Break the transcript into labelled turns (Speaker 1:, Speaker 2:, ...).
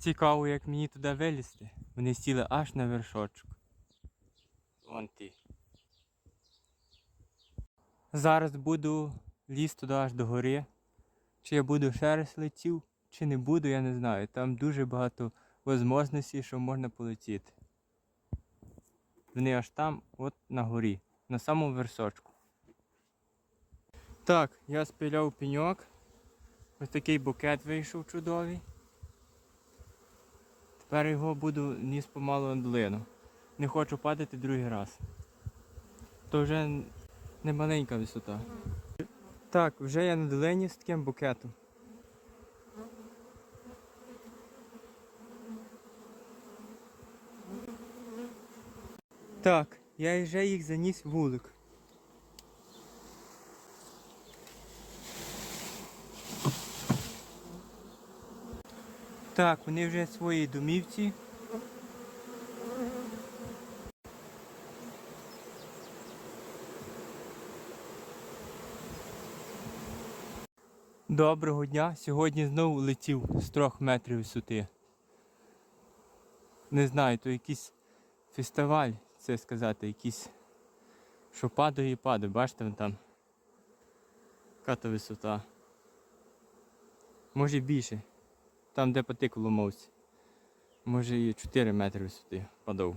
Speaker 1: Цікаво, як мені туди вилізти. Вони сіли аж на вершочок. Вон ті. Зараз буду лізти туди аж до гори. Чи я буду ще раз летів, чи не буду, я не знаю. Там дуже багато можливостей, що можна полетіти. Вони аж там, от на горі, на самому вершочку. Так, я спиляв пеньок. Ось такий букет вийшов чудовий. Тепер його буду ніс помалу на долину. Не хочу падати другий раз. То вже не маленька висота. Так, вже я на долині з таким букетом. Так, я вже їх заніс вулик. Так, вони вже в своїй домівці. Доброго дня. Сьогодні знову летів з трьох метрів висоти. Не знаю, то якийсь фестиваль, це сказати, якийсь. Що падає і падає. Бачите там. Яка то висота. Може більше. Там, де по мовці. Може і 4 метри сюди падав.